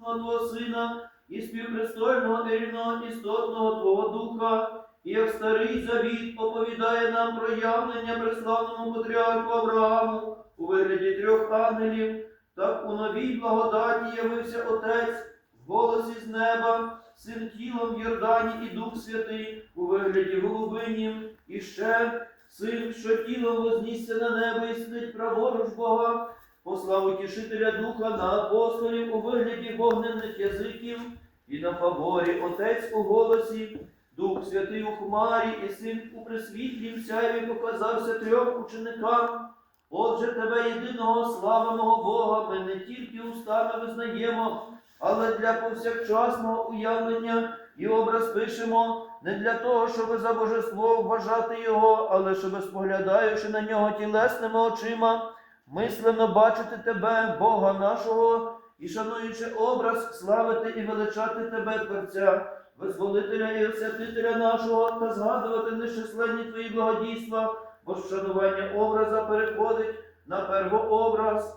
Твого Сина і співпристойного і рівного істотного Твого Духа, і як старий завіт оповідає нам про явлення преславному патріарху Аврааму у вигляді трьох ангелів, так у новій благодаті явився Отець в голосі з неба, син тілом в Йордані і Дух Святий у вигляді голубинів, і ще син, що тілом вознісся на небо і сидить праворуч Бога, послав утішителя Духа на апостолів у вигляді вогненних язиків, і на фаворі Отець у голосі, Дух Святий у хмарі, і син у присвітлі в сяйві показався трьом ученикам. Отже, тебе єдиного славаного Бога ми не тільки устами визнаємо, але для повсякчасного уявлення і образ пишемо не для того, щоб за божество вважати його, але щоб, споглядаючи на нього тілесними очима, мислено бачити тебе, Бога нашого, і шануючи образ, славити і величати тебе, Творця, визволителя і освятителя нашого, та згадувати нещасленні твої благодійства, бо вшанування образа переходить на первообраз,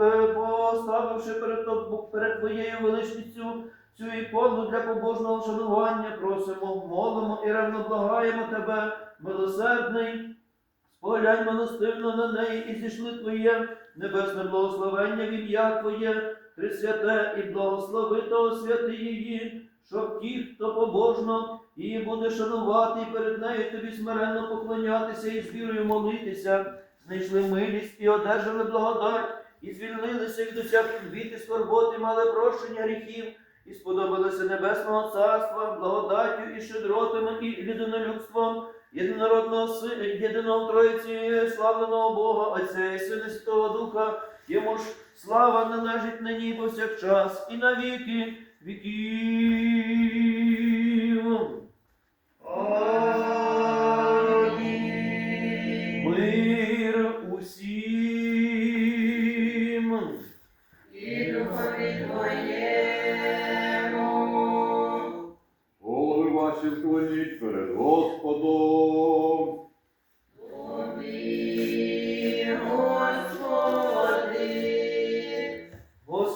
е, поставивши перед, перед твоєю величністю цю ікону для побожного вшанування, просимо, молимо і ревно благаємо тебе, милосердний. Споглянь милостивно на неї і зійшли Твоє небесне благословення в ім'я Твоє, Пресвяте і благословито святи її, щоб ті, хто побожно її буде шанувати, і перед нею тобі смиренно поклонятися і з вірою молитися, знайшли милість і одержали благодать, і звільнилися від усяких бід і скорботи, мали прощення гріхів, і сподобалися небесного царства, благодаттю і щедротами, і людинолюбством єдинородного Сина, єдиного Троїці, славленого Бога, Отця і Сина Святого Духа, йому ж слава належить нині повсякчас, і на віки віків.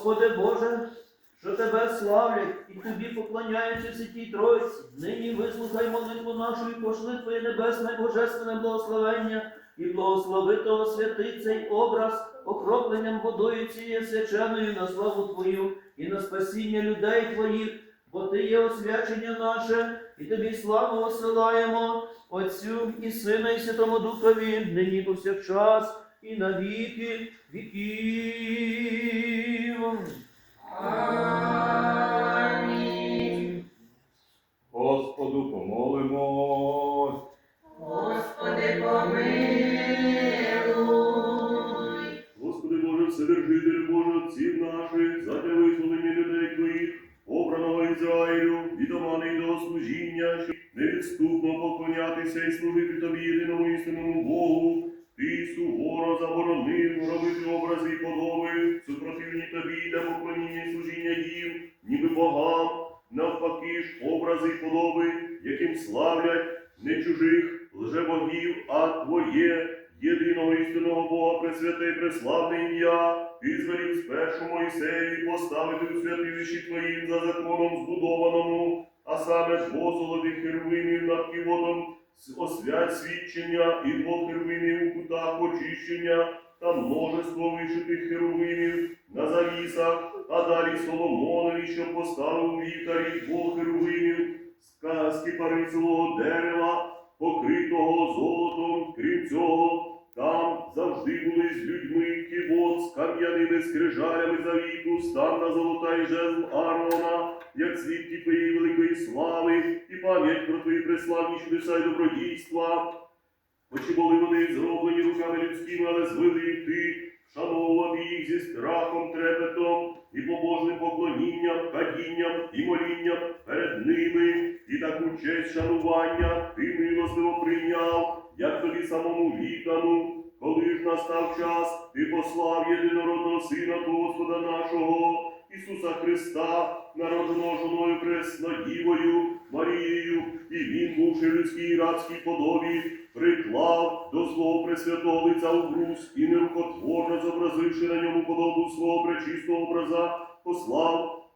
Господи Боже, що тебе славлять і тобі поклоняються Святій Тройці, нині вислухай молитву нашу і пошли Твоє небесне божественне благословення, і благослови того святий цей образ окропленням водою цією свяченою на славу Твою і на спасіння людей Твоїх, бо Ти є освячення наше, і тобі славу осилаємо Отцю і Сина, і Святому Духові, нині повсякчас і на віки віків. Амінь. Господу помолимось. Господи, помилуй. Господи Боже, Вседержитель Боже, отців наших, задля визволення людей Твоїх, обраного Ізраїлю, від омани до служіння, щоб невідступно поклонятися і служити Тобі єдиному істинному Богу, Ти суворо заборонив робити образи і подоби, супротивні Тобі для поклоніння і служіння їм, ніби богам, навпаки ж образи і подоби, яким славлять не чужих лжебогів, а Твоє, єдиного істинного Бога, пресвяте і преславне ім'я, ти звелів спершу Моїсеєві поставити у святилищі Твоїм за законом збудованому, а саме двох свідчення і двох херувимів у кутах очищення та множество вишитих херувимів на завісах, а далі Соломонові, що поставив вітарі двох херувимів з кипарисового дерева, покритого золотом, крім цього, там завжди були з людьми кивот з кам'яними скрижалями завіту, ставна золота і жезл Аарона, як свідки твоєї великої слави, і пам'ять про твої преславні чудеса й добродійства. Хоч і були вони зроблені руками людськими, але звели ти, їх зі страхом, трепетом і побожним поклонінням, кадінням і молінням перед ними, і таку честь шанування ти милостиво прийняв, як тобі самому вітану, коли ж настав час, ти послав єдинородного Сина Господа нашого, Ісуса Христа, народженого жоною Преснодівою, Марією, і Він, бувши в людській рабській подобі, приклав до свого пресвятого лиця у груз і нерукотворно зобразивши на ньому подобу свого пречистого образа, послав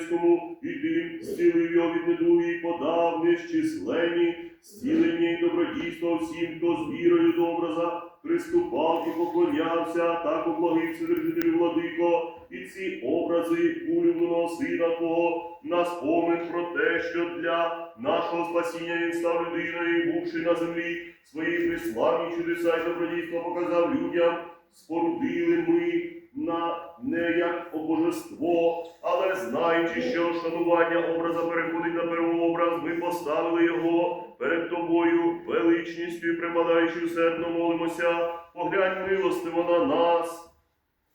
Назарецькому, і тим зцілив його від недуги, і подав нещисленні, зцілення і добродійство всім, хто з вірою до образа приступав і поклонявся, так ублагив Вседержителю владико, і ці образи улюбленого сина Твого на спомин про те, що для нашого спасіння він став людиною, бувши на землі, свої приславні чудеса і добродійство показав людям, спорудили ми на не як обожество, але знаючи, що шанування образа переходить на первообраз, ми поставили його перед тобою, величністю і припадаючи усердно молимося, поглянь милостиво на нас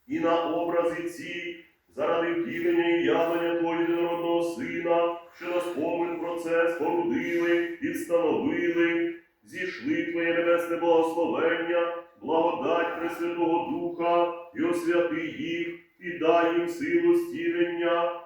і на образи ці, заради втілення і явлення Твого єдинородного Сина, що на спомин про це спорудили і встановили, зійшли Твоє небесне благословення, благодать Пресвятого Духа, освяти їх, і дай їм силу зцілення,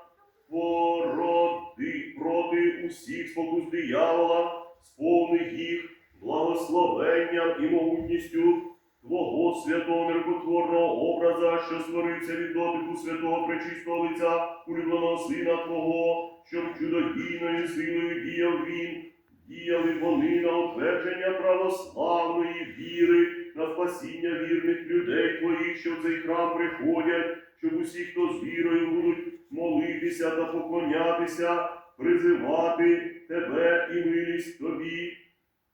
породи проти усіх спокус диявола, сповни їх благословенням і могутністю Твого святого нерукотворного образа, що створився від дотику святого пречистого лиця, улюбленого Сина Твого, щоб чудодійною силою діяв він, діяли вони на утвердження православної віри, на спасіння вірних що в цей храм приходять, щоб усі, хто з вірою будуть молитися та поклонятися, призивати Тебе і милість Тобі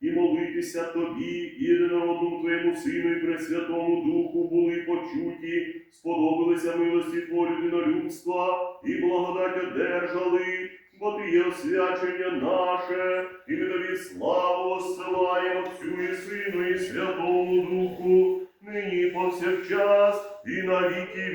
і молитися тобі, єдинородному твоєму Сину і Пресвятому Духу були почуті, сподобалися милості Твої людинолюбства і благодать одержали, бо ти є освячення наше, і ми тобі славу осилаємо Отцю і Сину і Святому Духу,